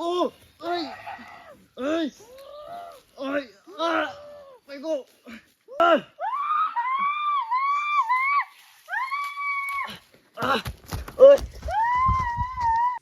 กูเอ้ยเอ้ยเอ้ยอะไปกูเอ้ยอะเอ้ย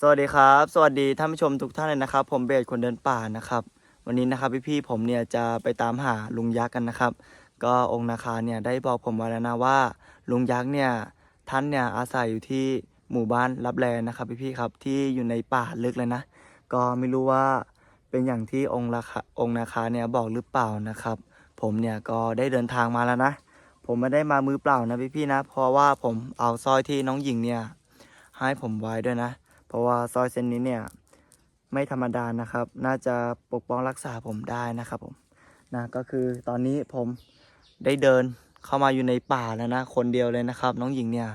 สวัสดีครับ สวัสดีท่านผู้ชมทุกท่านเลยนะครับ ผมเบสคนเดินป่านะครับ วันนี้นะครับพี่ๆผมเนี่ยจะไปตามหาลุงยักษ์กันนะครับ ก็องค์นาคาเนี่ยได้บอกผมไว้แล้วนะว่า ลุงยักษ์เนี่ยท่านเนี่ยอาศัยอยู่ที่หมู่บ้านรับแลนะครับพี่ๆครับที่อยู่ในป่าลึกเลยนะ ก็ไม่รู้ว่าเป็นอย่างที่องค์ราคาองค์นาคาเนี่ยบอกหรือเปล่านะครับ ผมเนี่ยก็ได้เดินทางมาแล้วนะ ผมไม่ได้มามือเปล่านะพี่ๆนะ เพราะว่าผมเอาสร้อยที่น้องหญิงเนี่ยให้ผมไว้ด้วยนะ เพราะว่าสร้อยเส้นนี้เนี่ยไม่ธรรมดานะครับ น่าจะปกป้องรักษาผมได้นะครับผมนะก็คือตอนนี้ผมได้เดินเข้ามาอยู่ในป่าแล้วนะ คนเดียวเลยนะครับ น้องหญิงเนี่ย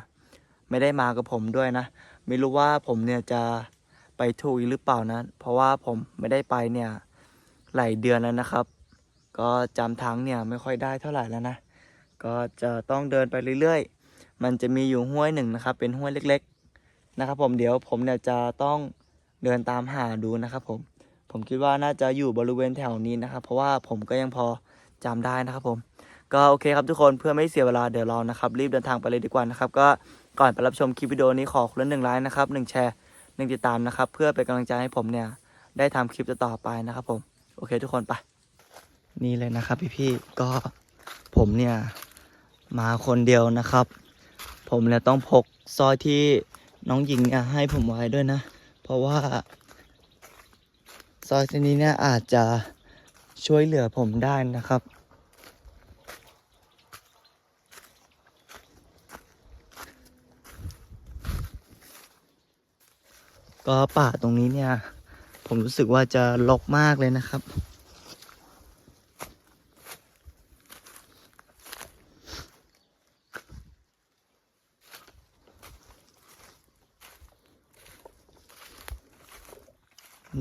ไม่ได้มากับผมด้วยนะ ไม่รู้ว่าผมเนี่ยจะ ไปถูอีกหรือเปล่านะ เพราะว่าผมไม่ได้ไปเนี่ยหลายเดือนแล้วนะครับ ก็จำทางเนี่ยไม่ค่อยได้เท่าไหร่แล้วนะ ก็จะต้องเดินไปเรื่อยๆ มันจะมีอยู่ห้วยหนึ่งนะครับ เป็นห้วยเล็กๆ นะครับ ผมเดี๋ยวผมเนี่ยจะต้องเดินตามหาดูนะครับผม ผมคิดว่าน่าจะอยู่บริเวณแถวนี้นะครับ เพราะว่าผมก็ยังพอจำได้นะครับผม ก็โอเคครับทุกคนเพื่อไม่เสียเวลาเดี๋ยวเรานะครับ รีบเดินทางไปเลยดีกว่านะครับ ก็ก่อนไปรับชมคลิปวิดีโอนี้ขอคนละหนึ่งไลค์นะครับหนึ่งแชร์ หนึ่งติดตามนะครับ เพื่อเป็นกำลังใจให้ผมเนี่ย ได้ทำคลิปต่อไปนะครับผม โอเคทุกคนไป นี่เลยนะครับ พี่ๆก็ผมเนี่ยมาคนเดียวนะครับ ผมเนี่ยต้องพกสร้อยที่น้องหญิงเนี่ยให้ผมไว้ด้วยนะ เพราะว่าสร้อยเส้นนี้เนี่ยอาจจะช่วยเหลือผมได้นะครับ ก็ป่าตรงนี้เนี่ย ผมรู้สึกว่าจะรกมากเลยนะครับ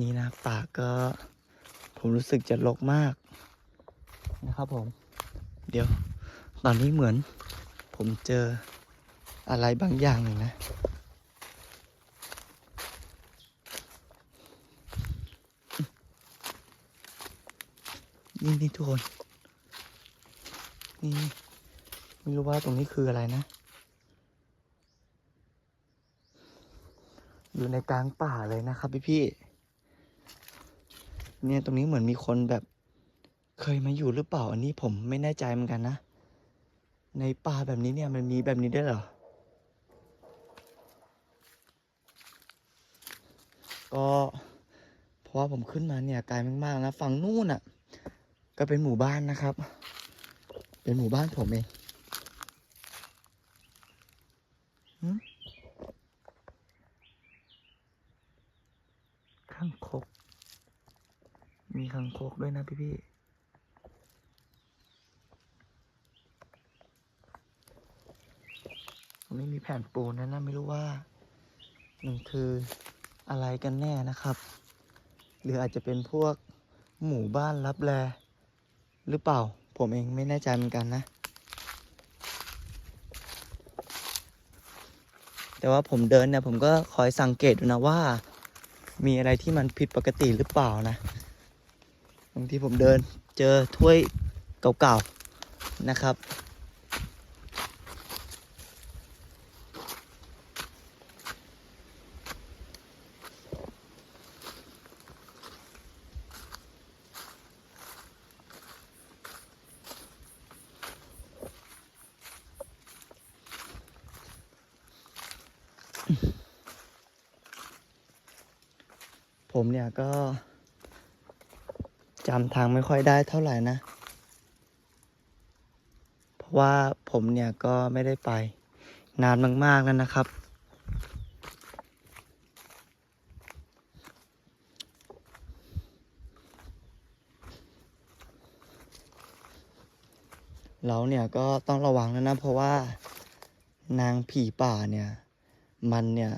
นี่นะป่าก็ผมรู้สึกจะรกมากนะครับผม เดี๋ยว ตอนนี้เหมือน ผมเจออะไรบางอย่างหนึ่งนะ นี่นี่ทุกคน นี่ไม่รู้ว่าตรงนี้คืออะไรนะ อยู่ในกลางป่าเลยนะครับพี่พี่เนี่ยตรงนี้เหมือนมีคนแบบเคยมาอยู่หรือเปล่าอันนี้ผมไม่แน่ใจเหมือนกันนะ ในป่าแบบนี้เนี่ยมันมีแบบนี้ได้เหรอ ก็เพราะว่าผมขึ้นมาเนี่ยไกลมากๆนะฝั่งนู่นอะ ก็เป็นหมู่บ้านนะครับ เป็นหมู่บ้านผมเองข้างคก มีข้างคกด้วยนะพี่พี่ๆผมไม่มีแผ่นปูนนะนะไม่รู้ว่ามันคืออะไรกันแน่นะครับ หรืออาจจะเป็นพวกหมู่บ้านรับแล หรือเปล่า ผมเองไม่แน่ใจเหมือนกันนะ แต่ว่าผมเดินเนี่ยผมก็คอยสังเกตดูนะว่า มีอะไรที่มันผิดปกติหรือเปล่านะบางทีผมเดินเจอถ้วยเก่าๆนะครับ ผมเนี่ยก็จำทางไม่ค่อยได้เท่าไหร่นะ เพราะว่าผมเนี่ยก็ไม่ได้ไปนานมาก ๆ แล้วนะครับ เราเนี่ยก็ต้องระวังแล้วนะ เพราะว่านางผีป่าเนี่ย มันเนี่ย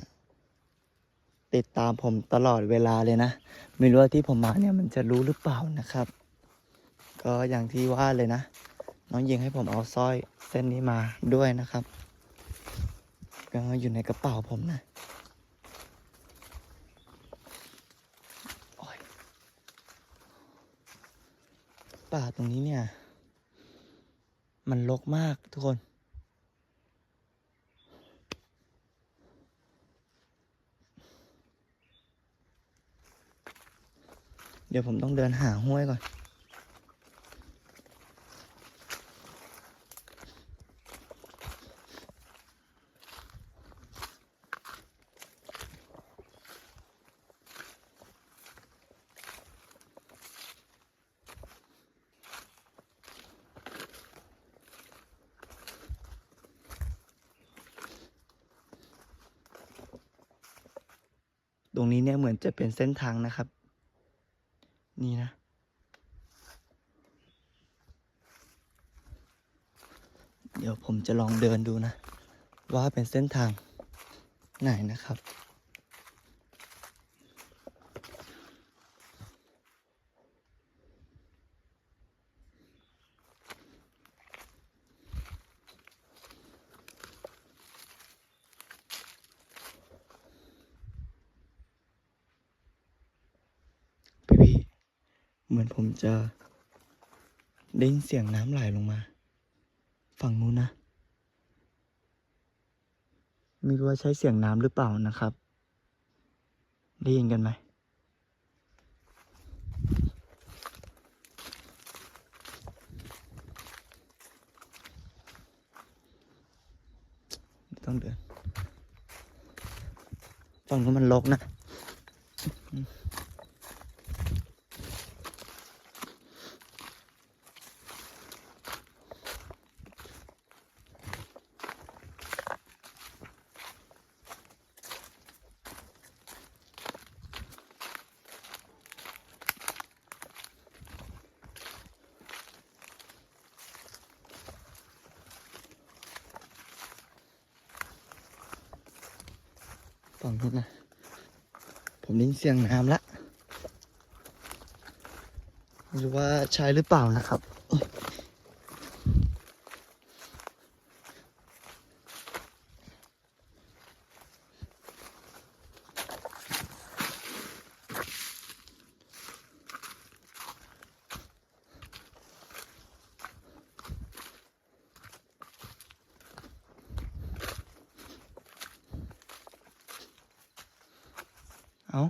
ติดตามผมตลอดเวลาเลยนะ ไม่รู้ว่าที่ผมมาเนี่ยมันจะรู้หรือเปล่านะครับ ก็อย่างที่ว่าเลยนะ น้องยิงให้ผมเอาสร้อยเส้นนี้มาด้วยนะครับ ก็อยู่ในกระเป๋าผมนะป่าตรงนี้เนี่ย มันรกมากทุกคน ดี๋ยวผมต้องเดินหาห้วยก่อน ตรงนี้เนี่ยเหมือนจะเป็นเส้นทางนะครับ นี้นะ เดี๋ยวผมจะลองเดินดูนะ ว่าเป็นเส้นทางไหนนะครับ พี่พี่ๆเหมือนผม จะได้ยินเสียงน้ำไหลลงมา ฝั่งนู้นนะ ไม่รู้ว่าใช้เสียงน้ำหรือเปล่านะครับ ได้ยินกันไหมต้องเดินฝั่งนู้นมันรกนะ ฝั่งนู้นนะ ผมได้ยินเสียงน้ำละไม่รู้ว่าใช่หรือเปล่านะครับ เอา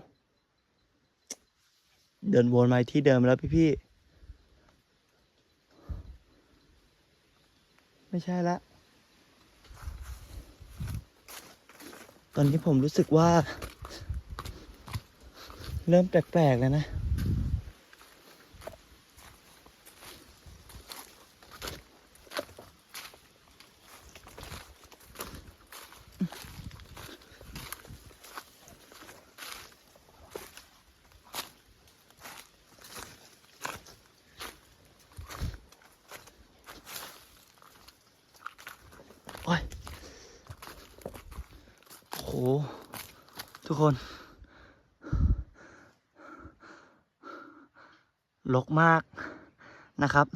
เดินวนมาที่เดิมแล้วพี่พี่ ไม่ใช่ละ ตอนนี้ผมรู้สึกว่า เริ่มแปลกๆแล้วนะ โอ้ยโห ทุกคนลกมากนะครับ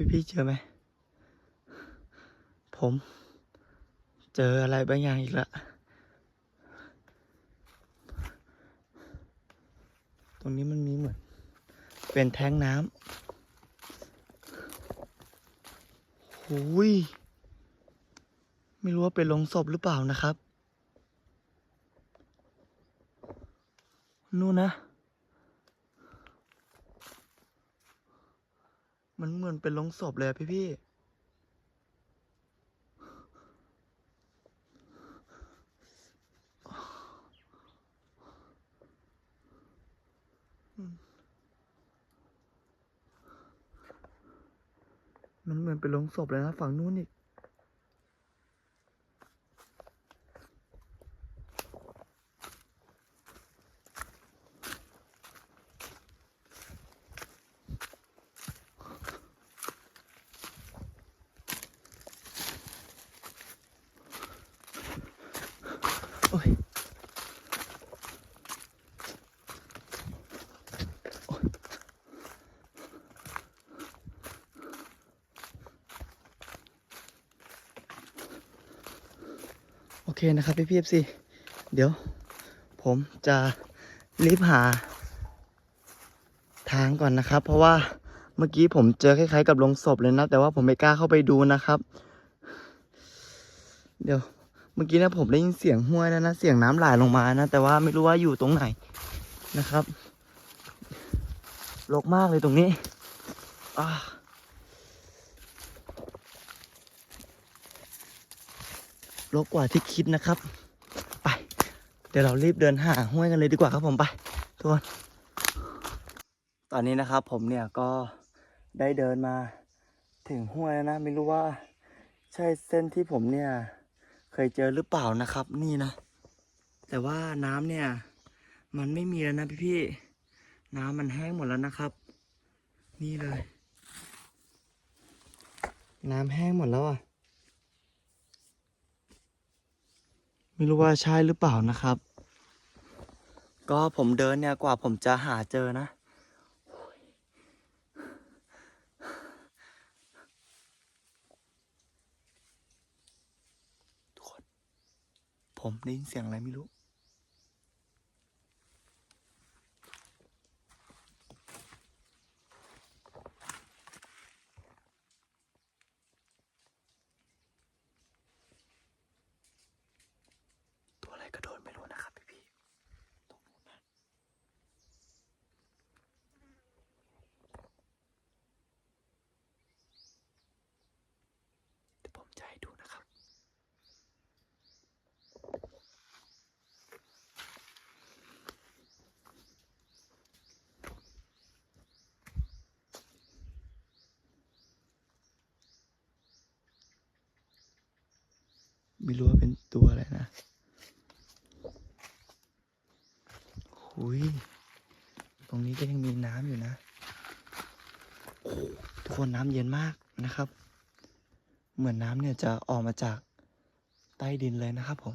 พี่พี่เจอไหม ผม เจออะไรบางอย่างอีกละตรงนี้มันมีเหมือน เป็นแท้งน้ำหุยไม่รู้ว่าเป็นลงศพหรือเปล่านะครับ นู่นนะ มันเหมือนเป็นลงศพเลยพี่พี่มันเหมือนเป็นลงศพเลยนะฝั่งนู้นอีก โอ้ยโอเคนะครับพี่พี่สิเดี๋ยว ผมจะรีบหา ทางก่อนนะครับ เพราะว่าเมื่อกี้ผมเจอคล้ายๆกับลงศพเลยนะ แต่ว่าผมไม่กล้าเข้าไปดูนะครับ เดี๋ยว มื่อกี้นะผมได้ยินเสียงห้วยนะนะเสียงน้ำไหลลงมานะแต่ว่าไม่รู้ว่าอยู่ตรงไหนนะครับรกมากเลยตรงนี้อ่ารกกว่าที่คิดนะครับ ไป เดี๋ยวเรารีบเดินหาห้วยกันเลยดีกว่าครับผมไปทุกคนตอนนี้นะครับ ผมเนี่ยก็ได้เดินมาถึงห้วยแล้วนะ ไม่รู้ว่าใช่เส้นที่ผมเนี่ย ยเจอหรือเปล่านะครับ นี่นะ แต่ว่าน้ำเนี่ย มันไม่มีแล้วนะพี่พี่ๆน้ำมันแห้งหมดแล้วนะครับ นี่เลย น้ำแห้งหมดแล้วอะ ไม่รู้ว่าใช่หรือเปล่านะครับ ก็ผมเดินเนี่ยกว่าผมจะหาเจอนะ ทุกคน ผมได้ยินเสียงอะไรไม่รู้ ตัวอะไรกระโดดไม่รู้นะครับพี่พี่ตรงนู้นนะเดี๋ยวผมจะให้ดูนะครับ ไม่รู้ว่าเป็นตัวอะไรนะหุยตรงนี้ก็ยังมีน้ำอยู่นะทุกคนน้ำเย็นมากนะครับ เหมือนน้ำเนี่ยจะออกมาจากใต้ดินเลยนะครับผม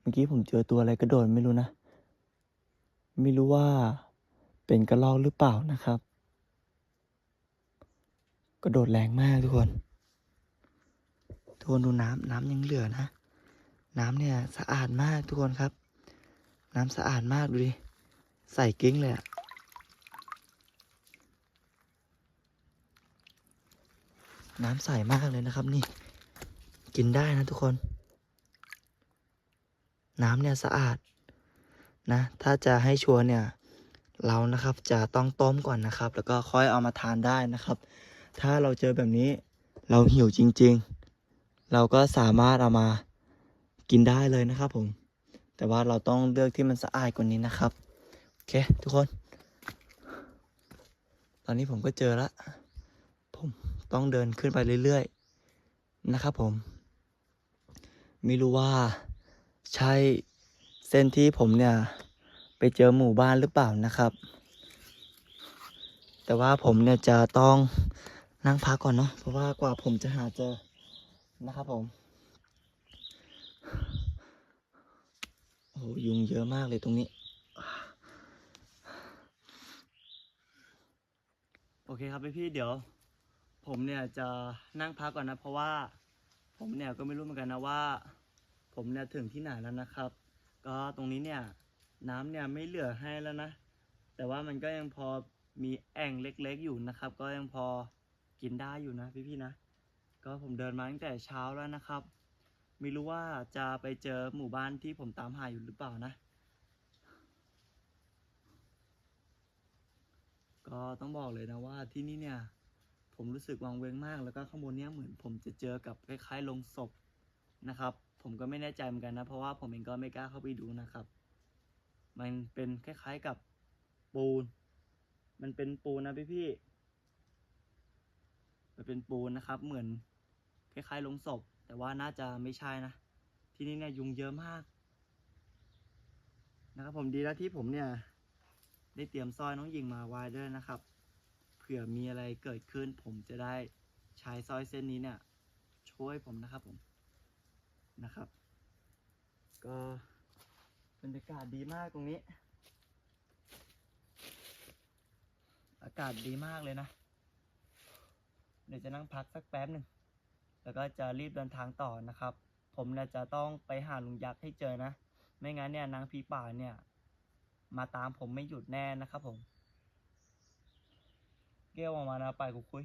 เมื่อกี้ผมเจอตัวอะไรกระโดดไม่รู้นะ ไม่รู้ว่า เป็นกระรอกหรือเปล่านะครับ กระโดดแรงมากทุกคน ทุกคนดูน้ำน้ำยังเหลือนะ น้ำเนี่ยสะอาดมากทุกคนครับ น้ำสะอาดมากดูดิ ใส่กิ้งเลยอะน้ำใสมากเลยนะครับนี่ กินได้นะทุกคน น้ำเนี่ยสะอาดนะ ถ้าจะให้ชัวร์เนี่ย เรานะครับจะต้องต้มก่อนนะครับ แล้วก็ค่อยเอามาทานได้นะครับ ถ้าเราเจอแบบนี้เราหิวจริง ๆ เราก็สามารถเอามากินได้เลยนะครับผม แต่ว่าเราต้องเลือกที่มันสะอาดกว่านี้นะครับ โอเค ทุกคน ตอนนี้ผมก็เจอล้วผมต้องเดินขึ้นไปเรื่อยๆ นะครับผม ไม่รู้ว่าใช่เส้นที่ผมเนี่ย เจอหมู่บ้านหรือเปล่านะครับ แต่ว่าผมเนี่ยจะต้องนั่งพักก่อนเนาะเพราะว่ากว่าผมจะหาเจอนะครับผมโอ้โหยุงเยอะมากเลยตรงนี้ โอเคครับพี่พี่เดี๋ยว ผมเนี่ยจะนั่งพักก่อนนะ เพราะว่าผมเนี่ยก็ไม่รู้เหมือนกันนะว่า ผมเนี่ยถึงที่ไหนแล้วนะครับ ก็ตรงนี้เนี่ย น้ำเนี่ยไม่เหลือให้แล้วนะ แต่ว่ามันก็ยังพอมีแอ่งเล็กๆอยู่นะครับ ก็ยังพอกินได้อยู่นะพี่ๆนะ ก็ผมเดินมาตั้งแต่เช้าแล้วนะครับ ไม่รู้ว่าจะไปเจอหมู่บ้านที่ผมตามหาอยู่หรือเปล่านะ ก็ต้องบอกเลยนะว่าที่นี่เนี่ยผมรู้สึกวังเวงมาก แล้วก็ข้างบนเนี้ยเหมือนผมจะเจอกับคล้ายๆลงศพนะครับ ผมก็ไม่แน่ใจเหมือนกันนะ เพราะว่าผมเองก็ไม่กล้าเข้าไปดูนะครับ มันเป็นคล้ายๆกับปูน มันเป็นปูนนะพี่พี่ๆมันเป็นปูนนะครับ เหมือนคล้ายๆลงศพ แต่ว่าน่าจะไม่ใช่นะ ที่นี่เนี่ยยุงเยอะมาก นะครับผมดีแล้วที่ผมเนี่ย ได้เตรียมสร้อยน้องหญิงมาไว้ด้วยนะครับ เผื่อมีอะไรเกิดขึ้น ผมจะได้ใช้สร้อยเส้นนี้เนี่ย ช่วยผมนะครับผมนะครับ ก็ บรรยากาศดีมากตรงนี้ อากาศดีมากเลยนะ เดี๋ยวจะนั่งพักสักแป๊บหนึ่ง แล้วก็จะรีบเดินทางต่อนะครับ ผมจะต้องไปหาลุงยักษ์ให้เจอนะ ไม่งั้นเนี่ยนางผีป่าเนี่ย มาตามผมไม่หยุดแน่นะครับผม เกี้ยวออกมานะไปกูคุย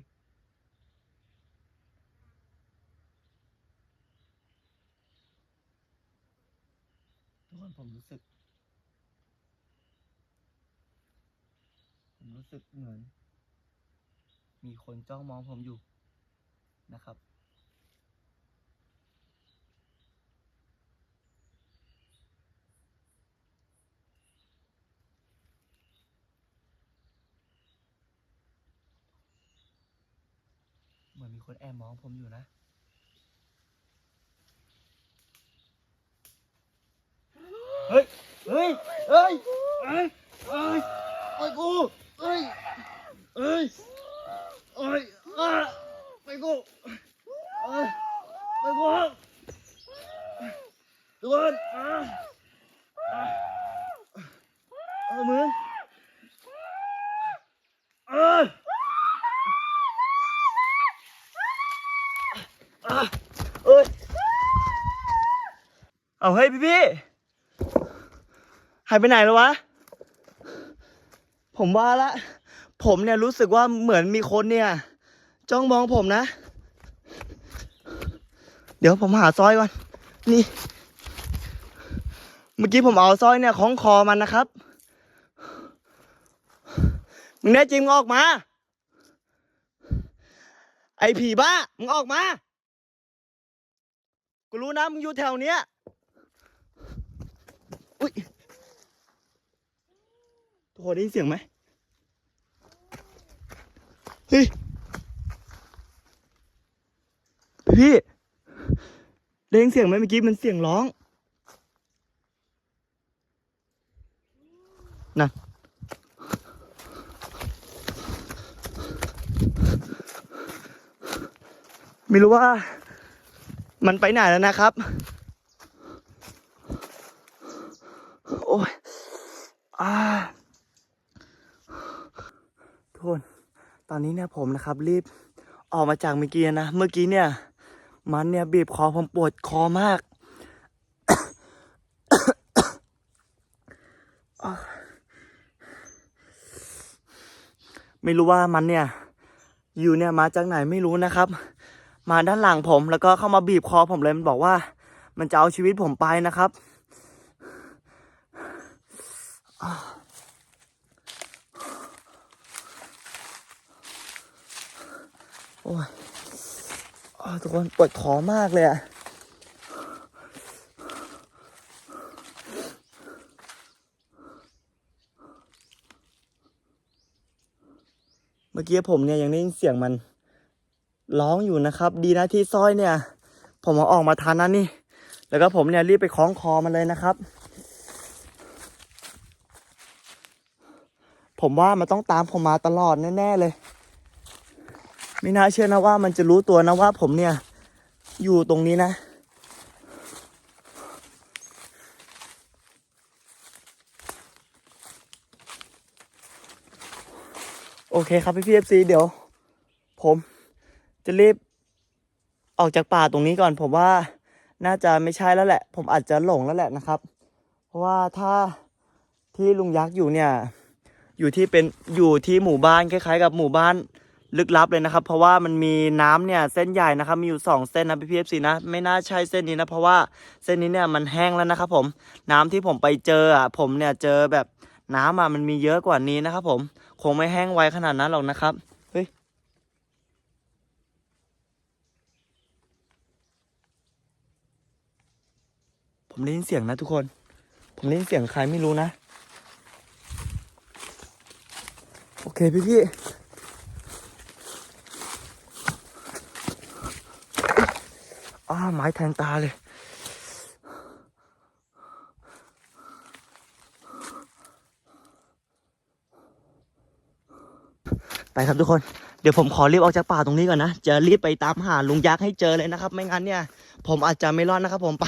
กคนผมรู้สึก ผมรู้สึกเหมือน มีคนจ้องมองผมอยู่นะครับ เหมือนมีคนแอบมองผมอยู่นะ เฮ้ย เฮ้ย เฮ้ย เฮ้ย เฮ้ยไปกู เฮ้ย เฮ้ย เฮ้ยไปกูไปกูทุกคนอะอะเอมือเออเอ้ย เอาเฮ้ยพี่พี่ หายไปไหนแล้ววะ ผมว่าละ ผมเนี่ยรู้สึกว่าเหมือนมีคนเนี่ย จ้องมองผมนะ เดี๋ยวผมหาสร้อยก่อนนี่ เมื่อกี้ผมเอาสร้อยเนี่ยคล้องคอมันนะครับ มึงแน่จริงมึงออกมา ไอ้ผีบ้า มึงออกมา กูรู้นะมึงอยู่แถวเนี้ย อุ้ย ทุกคนได้ยินเสียงไหมเฮ้ยพี่ได้ยินเสียงไหมเมื่อกี้มันเสียงร้องนั่นไม่รู้ว่า มันไปไหนแล้วนะครับ โอ้ยอ่า ทุกคนตอนนี้เนี่ยผมนะครับรีบออกมาจากเมื่อกี้นะ เมื่อกี้เนี่ย มันเนี่ยบีบคอผมปวดคอมาก ไม่รู้ว่ามันเนี่ย อยู่เนี่ยมาจากไหนไม่รู้นะครับ มาด้านหลังผมแล้วก็เข้ามาบีบคอผมเลยมันบอกว่า มันจะเอาชีวิตผมไปนะครับ โอ้ยทุกคนปวดคอมากเลยอะเมื่อกี้ผมเนี่ยยังได้ยินเสียงมันร้องอยู่นะครับ ดีนะที่สร้อยเนี่ย ผมเอาออกมาทันนะนี่ แล้วก็ผมเนี่ยรีบไปคล้องคอมันเลยนะครับ ผมว่ามันต้องตามผมมาตลอดแน่ ๆ เลย ไม่น่าเชื่อนะว่ามันจะรู้ตัวนะว่าผมเนี่ย อยู่ตรงนี้นะ โอเคครับพี่พีเอฟซีเดี๋ยว ผมจะรีบออกจากป่าตรงนี้ก่อน ผมว่าน่าจะไม่ใช่แล้วแหละ ผมอาจจะหลงแล้วแหละนะครับ เพราะว่าถ้าที่ลุงยักษ์อยู่เนี่ย อยู่ที่เป็นอยู่ที่หมู่บ้านคล้ายๆ กับหมู่บ้าน ลึกลับเลยนะครับ เพราะว่ามันมีน้ำเนี่ยเส้นใหญ่นะครับมีอยู่สองเส้นนะพี่พีเอฟซีนะไม่น่าใช่เส้นนี้นะเพราะว่าเส้นนี้เนี่ยมันแห้งแล้วนะครับผมน้ำที่ผมไปเจออะผมเนี่ยเจอแบบน้ำอะมันมีเยอะกว่านี้นะครับผมคงไม่แห้งไวขนาดนั้นหรอกนะครับเฮ้ยผมได้ยินเสียงนะทุกคน ผมได้ยินเสียงใครไม่รู้นะ โอเคพี่พี่ อ้าไม้แทงตาเลย ไปครับทุกคน เดี๋ยวผมขอรีบออกจากป่าตรงนี้ก่อนนะ จะรีบไปตามหาลุงยักษ์ให้เจอเลยนะครับ ไม่งั้นเนี่ย ผมอาจจะไม่รอดนะครับผมไป